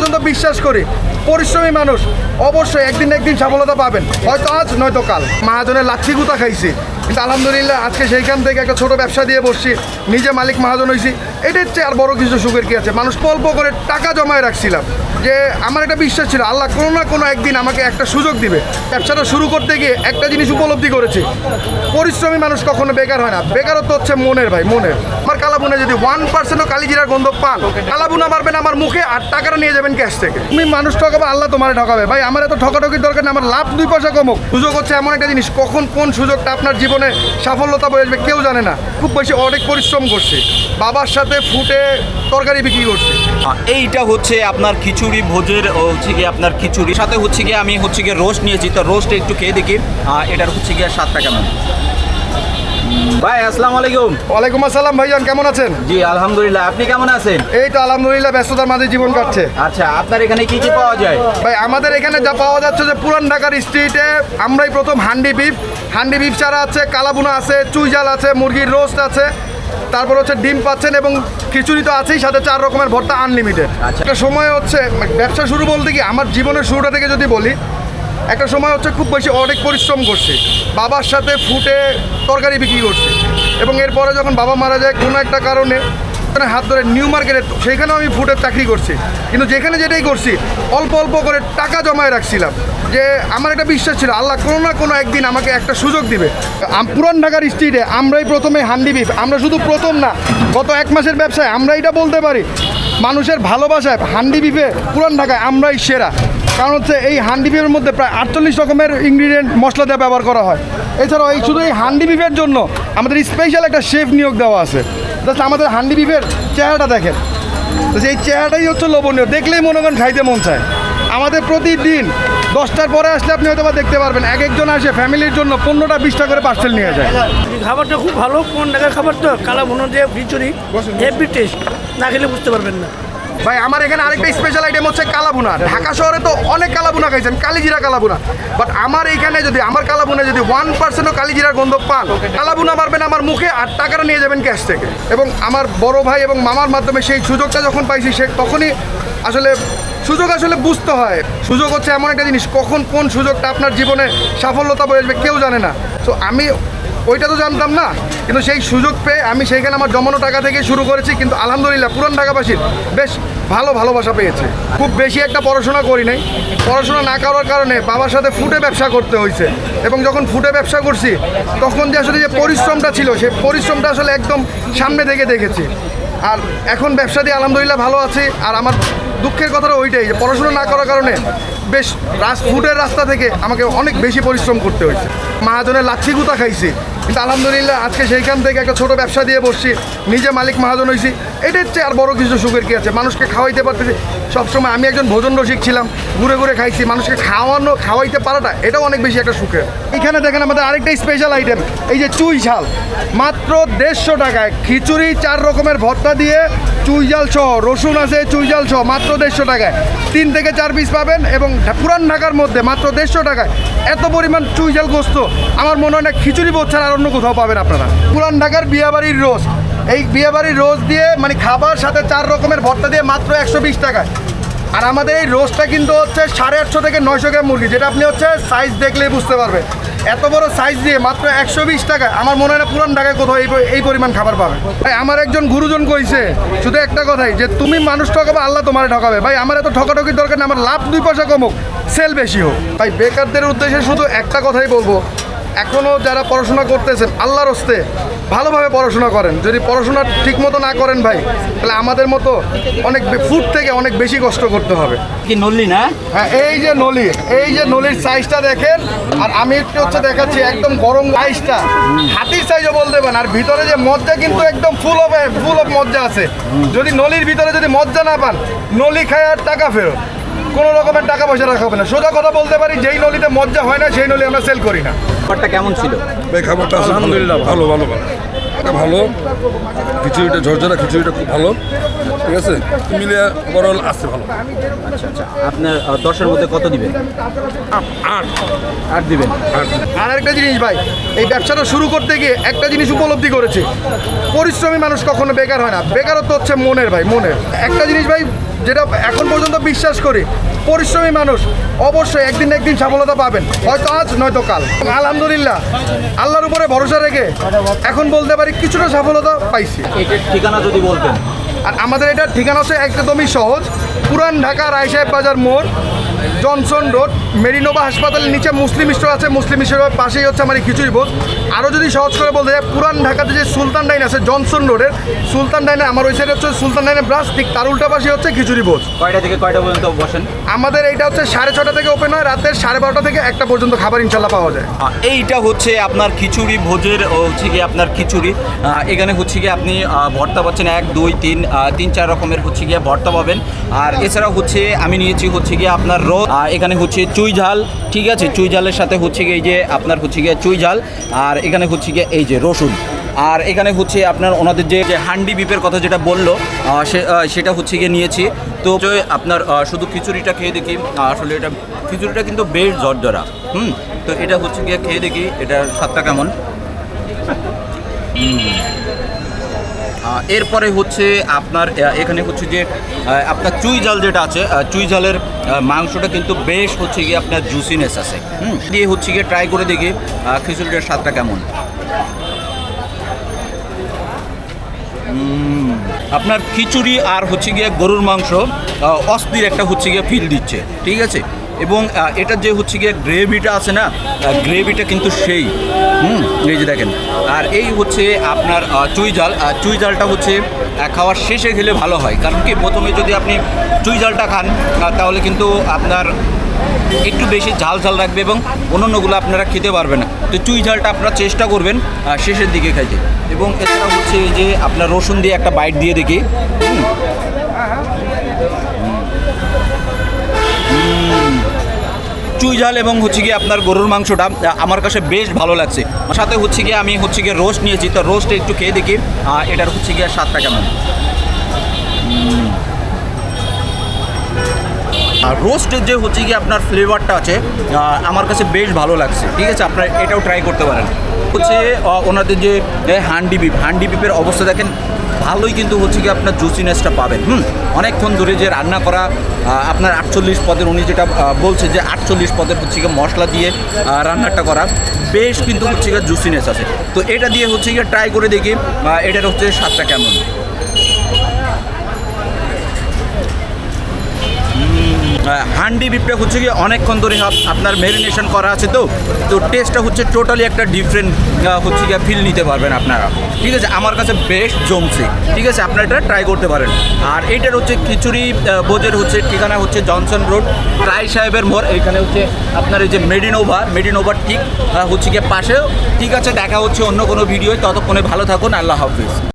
পর্যন্ত বিশ্বাস করি। পরিশ্রমী মানুষ অবশ্যই একদিন একদিন সফলতা পাবেন। হয়তো আজ, নয়তো কাল। মাহাজনের লাচ্ছি গুতা খাইছি। কিন্তু আলহামদুলিল্লাহ আজকে সেইখান থেকে একটা ছোট ব্যবসা দিয়ে বসছি। নিজে মালিক মাহাজন হয়েছি এটার চেয়ে আর বড় কিছু সুখের কি আছে? মানুষ অল্প করে টাকা জমায় রাখছিলাম। যে আমার একটা বিশ্বাস ছিল, আল্লাহ কোনো না কোনো একদিন আমাকে একটা সুযোগ দিবে। ব্যবসাটা শুরু করতে গিয়ে একটা জিনিস উপলব্ধি করেছি। পরিশ্রমী মানুষ কখনো বেকার হয় না। বেকারত্ব হচ্ছে মনের ভাই, মনের। আমার কালাবুনে যদি ওয়ান পার্সেন্টও কালিজিরার গন্ধ পান, কালাবুনা মারবেন আমার মুখে আর টাকাটা নিয়ে যাবেন ক্যাশ থেকে। তুমি মানুষ ঠকাবে, আল্লাহ তোমার ঠকাবে। ভাই, আমার এত ঠকাঠকির দরকার না আমার লাভ দুই পয়সা কমুক। সুযোগ হচ্ছে এমন একটা জিনিস, কখন কোন সুযোগটা আপনার জীবনে সাফল্যতা বয়ে আসবে কেউ জানে না। খুব বেশি অনেক পরিশ্রম করছে। বাবার সাথে ফুটে তরকারি বিক্রি করছে। এইটা হচ্ছে আপনার খিচুড়ি ভোজের হচ্ছে গিয়ে আপনার খিচুড়ি। সাথে হচ্ছে গিয়ে আমি হচ্ছে গিয়ে রোস্ট নিয়েছি তো রোস্ট একটু খেয়ে দেখি এটার হচ্ছে গিয়ে স্বাদটা কেমন। ভাই আসসালামু আলাইকুম। ওয়ালাইকুম আসসালাম ভাইজান কেমন আছেন? জি আলহামদুলিল্লাহ আপনি কেমন আছেন? এই তো আলহামদুলিল্লাহ ব্যস্ততার মাঝে জীবন কাটছে। আচ্ছা আপনার এখানে কি কি পাওয়া যায়? ভাই আমাদের এখানে যা পাওয়া যাচ্ছে যে পুরান ঢাকার স্ট্রিটে আমরাই প্রথম হান্ডি বিফ হান্ডি বিফ ছাড়া আছে কালাবুনা আছে চুইজাল আছে মুরগির রোস্ট আছে। তারপর হচ্ছে ডিম পাচ্ছেন এবং খিচুড়ি তো আছেই সাথে চার রকমের ভর্তা আনলিমিটেড আচ্ছা। একটা সময় হচ্ছে ব্যবসা শুরু বলতে কি আমার জীবনের শুরুটা থেকে যদি বলি একটা সময় হচ্ছে খুব বেশি অনেক পরিশ্রম করছে। বাবার সাথে ফুটে তরকারি বিক্রি করছে। এবং এরপরে যখন বাবা মারা যায় কোনো একটা কারণে হাত ধরে নিউ মার্কেটে, সেইখানেও আমি ফুটের চাকরি করছি। কিন্তু যেখানে যেটাই করছি, অল্প অল্প করে টাকা জমায় রাখছিলাম। যে আমার একটা বিশ্বাস ছিল, আল্লাহ কোনো না কোনো একদিন আমাকে একটা সুযোগ দিবে। পুরান ঢাকার স্ট্রিটে আমরাই প্রথমে হান্ডি বিফ আমরা শুধু প্রথম না, গত এক মাসের ব্যবসায় আমরা এটা বলতে পারি। মানুষের ভালোবাসায় হান্ডি বিফে পুরান ঢাকায় আমরাই সেরা। কারণ হচ্ছে এই হান্ডি বিফের মধ্যে প্রায় আটচল্লিশ রকমের ইনগ্রিডিয়েন্ট মশলা দেওয়া ব্যবহার করা হয়। এছাড়াও এই শুধু এই হান্ডি বিফের জন্য আমাদের স্পেশাল একটা শেফ নিয়োগ দেওয়া আছে। জাস্ট আমাদের হান্ডি বিফের চেহারাটা দেখেন। তো সেই চেহারাটাই হচ্ছে লোভনীয়। দেখলেই মনে করেন খাইতে মন চায়। আমাদের প্রতিদিন দশটার পরে আসলে আপনি হয়তো বা দেখতে পারবেন এক একজন আসে ফ্যামিলির জন্য পনেরোটা বিশটা করে পার্সেল নিয়ে যায়। খাবারটা খুব ভালো কোন ঢাকার খাবার তো কালা মনে দিয়ে খিচুড়ি হেভি টেস্ট না খেলে বুঝতে পারবেন না। ভাই, আমার এখানে আরেকটা স্পেশাল আইটেম হচ্ছে কালাবুনা ঢাকা শহরে তো অনেক কালাবুনা খাইছেন, কালিজিরা কালাবুনা বাট আমার এইখানে যদি, আমার কালাবুনা যদি ওয়ান পার্সেন্টও কালিজিরার গন্ধ পান কালাবুনা মারবেন আমার মুখে আর টাকাটা নিয়ে যাবেন ক্যাশ থেকে। এবং আমার বড় ভাই এবং মামার মাধ্যমে সেই সুযোগটা যখন পাইছি, সে তখনই আসলে সুযোগ আসলে বুঝতে হয়। সুযোগ হচ্ছে এমন একটা জিনিস, কখন কোন সুযোগটা আপনার জীবনে সাফল্যতা বয়ে আসবে কেউ জানে না। তো আমি ওইটা তো জানতাম না। কিন্তু সেই সুযোগ পেয়ে আমি সেইখানে আমার জমানো টাকা থেকে শুরু করেছি, কিন্তু আলহামদুলিল্লাহ পুরান ঢাকাবাসীর বেশ ভালো ভালোবাসা পেয়েছে। খুব বেশি একটা পড়াশোনা করি নাই। পড়াশোনা না করার কারণে বাবার সাথে ফুটে ব্যবসা করতে হয়েছে। এবং যখন ফুটে ব্যবসা করছি, তখন যে আসলে যে পরিশ্রমটা ছিল সেই পরিশ্রমটা আসলে একদম সামনে থেকে দেখেছি। আর এখন ব্যবসা দিয়ে আলহামদুলিল্লাহ ভালো আছি। আর আমার দুঃখের কথাটা ওইটাই যে পড়াশোনা না করার কারণে বেশ রাস, ফুটের রাস্তা থেকে আমাকে অনেক বেশি পরিশ্রম করতে হয়েছে। মাহাজনের লাচ্ছি গুতা খাইছি। কিন্তু আলহামদুলিল্লাহ আজকে সেইখান থেকে একটা ছোট ব্যবসা দিয়ে বসছি। নিজে মালিক মহাজন হয়েছি এটার চেয়ে আর বড় কিছু সুখের কি আছে? মানুষকে খাওয়াইতে পারতেছি। সবসময় আমি একজন ভোজন রসিক ছিলাম, ঘুরে ঘুরে খাইছি। মানুষকে খাওয়ানো, খাওয়াইতে পারাটা, এটাও অনেক বেশি একটা সুখের। এখানে দেখেন আমাদের আরেকটা স্পেশাল আইটেম এই যে চুই ঝাল। মাত্র দেড়শো টাকায় খিচুড়ি, চার রকমের ভর্তা দিয়ে চুই জাল সহ, রসুন আছে, চুই জাল সহ, মাত্র দেড়শো টাকায়। তিন থেকে চার পিস পাবেন এবং পুরান ঢাকার মধ্যে মাত্র দেড়শো টাকায়। এত পরিমাণ চুই জাল গোস্ত, আমার মনে হয় না খিচুড়ি বোধ ছাড়া আর অন্য কোথাও পাবেন আপনারা। পুরান ঢাকার বিয়াবাড়ির রোজ। এই বিয়েবাড়ির রোজ দিয়ে মানে খাবার সাথে চার রকমের ভর্তা দিয়ে মাত্র একশো বিশ টাকায়। আর আমাদের এই রোজটা কিন্তু হচ্ছে সাড়ে আটশো থেকে নয়শো গ্রাম মুরগি, যেটা আপনি হচ্ছে সাইজ দেখলেই বুঝতে পারবেন। এত বড় সাইজ দিয়ে মাত্র একশো বিশ টাকা আমার মনে হয় পুরান ঢাকায় কোথাও এই পরিমাণ খাবার পাবে। ভাই, আমার একজন গুরুজন কইছে, শুধু একটা কথাই, যে তুমি মানুষ ঠকাবে, আল্লাহ তোমার ঠকাবে। ভাই, আমার এত ঠকাঠকির দরকার না আমার লাভ দুই পয়সা কমুক সেল বেশি হোক। ভাই, বেকারদের উদ্দেশ্যে শুধু একটা কথাই বলব এখনও যারা পড়াশোনা করতেছেন আল্লাহর হস্তে ভালোভাবে পড়াশোনা করেন। যদি পড়াশোনা ঠিক মতো না করেন ভাই তাহলে আমাদের মতো অনেক ফুট থেকে অনেক বেশি কষ্ট করতে হবে। কি নললি না? হ্যাঁ এই যে নলি এই যে নলির সাইজটা দেখেন আর আমি একটু হচ্ছে দেখাচ্ছি একদম গরম সাইজটা হাতির সাইজও বলতে পারেন আর ভিতরে যে মজ্জা কিন্তু একদম ফুল অফ ফুল অফ মজ্জা আছে। যদি নলির ভিতরে যদি মজ্জা না পান নলি খায় আর টাকা ফেরত। কোনো রকমের টাকা পয়সা রাখা হবে না। সোজা কথা বলতে পারি যেই নলিতে মজ্জা হয় না সেই নলি আমরা সেল করি না। খাবারটা কেমন ছিল? এই খাবারটা আলহামদুলিল্লাহ ভালো। ভালো ভালো এটা ভালো। খিচুড়িটা ঝরঝরা খিচুড়িটা খুব ভালো। ঠিক আছে? মিলিয়ে ওভারঅল আসছে ভালো। আপনার আহ, দশের মধ্যে কত দিবেন? আট। আট দিবেন। আট। আর একটা জিনিস ভাই এই ব্যবসাটা শুরু করতে গিয়ে একটা জিনিস উপলব্ধি করেছে। পরিশ্রমী মানুষ কখনো বেকার হয় না। বেকারত্ব হচ্ছে মনের ভাই মনের। একটা জিনিস ভাই যেটা এখন পর্যন্ত বিশ্বাস করি পরিশ্রমী মানুষ অবশ্যই একদিন একদিন সফলতা পাবেন। হয়তো আজ নয়তো কাল। আলহামদুলিল্লাহ। আল্লাহর উপরে ভরসা রেখে এখন বলতে পারি কিছুটা সফলতা পাইছি। ঠিকানা যদি বলতেন। আর আমাদের এটার ঠিকানা হচ্ছে একদমই সহজ। পুরান ঢাকা রায় সাহেব বাজার মোড় জনসন রোড মেরিনোভা হাসপাতালের নিচে মুসলিম স্টোর আছে। মুসলিম স্টোরের পাশেই হচ্ছে আমার এই খিচুড়ি বোধ আরও যদি সহজ করে বলতে যায় পুরান ঢাকাতে যে সুলতান ডাইন আছে জনসন রোডের সুলতান ডাইনে আমার ওই সাইডে হচ্ছে সুলতান ডাইনের ব্রাঞ্চ ঠিক তার উল্টা পাশে হচ্ছে খিচুড়ি বোধ কয়টা থেকে কয়টা পর্যন্ত বসেন? আমাদের এইটা হচ্ছে সাড়ে ছটা থেকে ওপেন হয় রাতের সাড়ে বারোটা থেকে একটা পর্যন্ত খাবার ইনশাল্লাহ পাওয়া যায়। এইটা হচ্ছে আপনার খিচুড়ি ভোজের হচ্ছে গিয়ে আপনার খিচুড়ি। এখানে হচ্ছে গিয়ে আপনি ভর্তা পাচ্ছেন এক দুই তিন তিন চার রকমের হচ্ছে গিয়ে ভর্তা পাবেন। আর এছাড়া হচ্ছে আমি নিয়েছি হচ্ছে গিয়ে আপনার রো এখানে হচ্ছে চুই ঝাল ঠিক আছে? চুই ঝালের সাথে হচ্ছে গিয়ে এই যে আপনার হচ্ছে গিয়ে চুই ঝাল। আর এখানে হচ্ছে গিয়ে এই যে রসুন। আর এখানে হচ্ছে আপনার ওনাদের যে হান্ডি বিপের কথা যেটা বলল সেটা হচ্ছে গিয়ে নিয়েছি। তো আপনার শুধু খিচুড়িটা খেয়ে দেখি, আসলে এটা খিচুড়িটা কিন্তু বেশ জর্জরা, হুম? তো এটা হচ্ছে গিয়ে খেয়ে দেখি, এটার স্বাদটা কেমন? এরপরে হচ্ছে আপনার এখানে হচ্ছে যে আপনার চুই জাল যেটা আছে চুই জালের মাংসটা কিন্তু বেশ হচ্ছে গিয়ে আপনার জুসিনেস আছে। হুম? দিয়ে হচ্ছে গিয়ে ট্রাই করে দেখি খিচুড়িটার স্বাদটা কেমন। আপনার খিচুড়ি আর হচ্ছে গিয়ে গরুর মাংস অস্থির একটা হচ্ছে গিয়ে ফিল দিচ্ছে, ঠিক আছে? এবং এটার যে হচ্ছে গিয়ে গ্রেভিটা আছে না গ্রেভিটা কিন্তু সেই। হুম, এই যে দেখেন। আর এই হচ্ছে আপনার চুই জাল চুই জালটা হচ্ছে খাওয়ার শেষে খেলে ভালো হয়। কারণ কি, প্রথমে যদি আপনি চুই জালটা খান তাহলে কিন্তু আপনার একটু বেশি ঝাল ঝাল রাখবে এবং অন্যান্যগুলো আপনারা খেতে পারবেন না। তো চুই ঝালটা আপনারা চেষ্টা করবেন শেষের দিকে খাইতে। এবং এছাড়া হচ্ছে যে আপনার রসুন দিয়ে একটা বাইট দিয়ে দেখি। হুম। চুই ঝাল এবং হচ্ছে গিয়ে আপনার গরুর মাংসটা আমার কাছে বেশ ভালো লাগছে। সাথে হচ্ছে গিয়ে আমি হচ্ছে গিয়ে রোস্ট নিয়েছি, তো রোস্ট একটু খেয়ে দেখি এটার হচ্ছে গিয়ে স্বাদটা কেমন। আর রোস্টের যে হচ্ছে কি আপনার ফ্লেভারটা আছে আমার কাছে বেশ ভালো লাগছে। ঠিক আছে, আপনারা এটাও ট্রাই করতে পারেন। হচ্ছে ওনাদের যে হান্ডি বিপ হান্ডি বিপের অবস্থা দেখেন, ভালোই কিন্তু হচ্ছে কি আপনার জুসিনেসটা পাবেন। হুম, অনেকক্ষণ ধরে যে রান্না করা আপনার আটচল্লিশ পদের, উনি যেটা বলছে যে আটচল্লিশ পদের হচ্ছে গিয়ে মশলা দিয়ে রান্নাটা করা, বেশ কিন্তু হচ্ছে গিয়ে জুসিনেস আছে। তো এটা দিয়ে হচ্ছে গিয়ে ট্রাই করে দেখি এটার হচ্ছে স্বাদটা কেমন। হান্ডি বিপটা হচ্ছে গিয়ে অনেকক্ষণ ধরে আপ- আপনার মেরিনেশন করা আছে তো তো টেস্টটা হচ্ছে টোটালি একটা ডিফারেন্ট হচ্ছে গিয়ে ফিল নিতে পারবেন আপনারা। ঠিক আছে, আমার কাছে বেস্ট জমছে। ঠিক আছে, আপনারা এটা ট্রাই করতে পারেন। আর এইটার হচ্ছে খিচুড়ি বোজের হচ্ছে ঠিকানা হচ্ছে জনসন রোড রায় সাহেবের মোড়। এখানে হচ্ছে আপনার এই যে মেডিনোভা মেডিনোভার ঠিক হচ্ছে গিয়ে পাশেও ঠিক আছে, দেখা হচ্ছে অন্য কোনো ভিডিও ততক্ষণে ভালো থাকুন, আল্লাহ হাফিজ।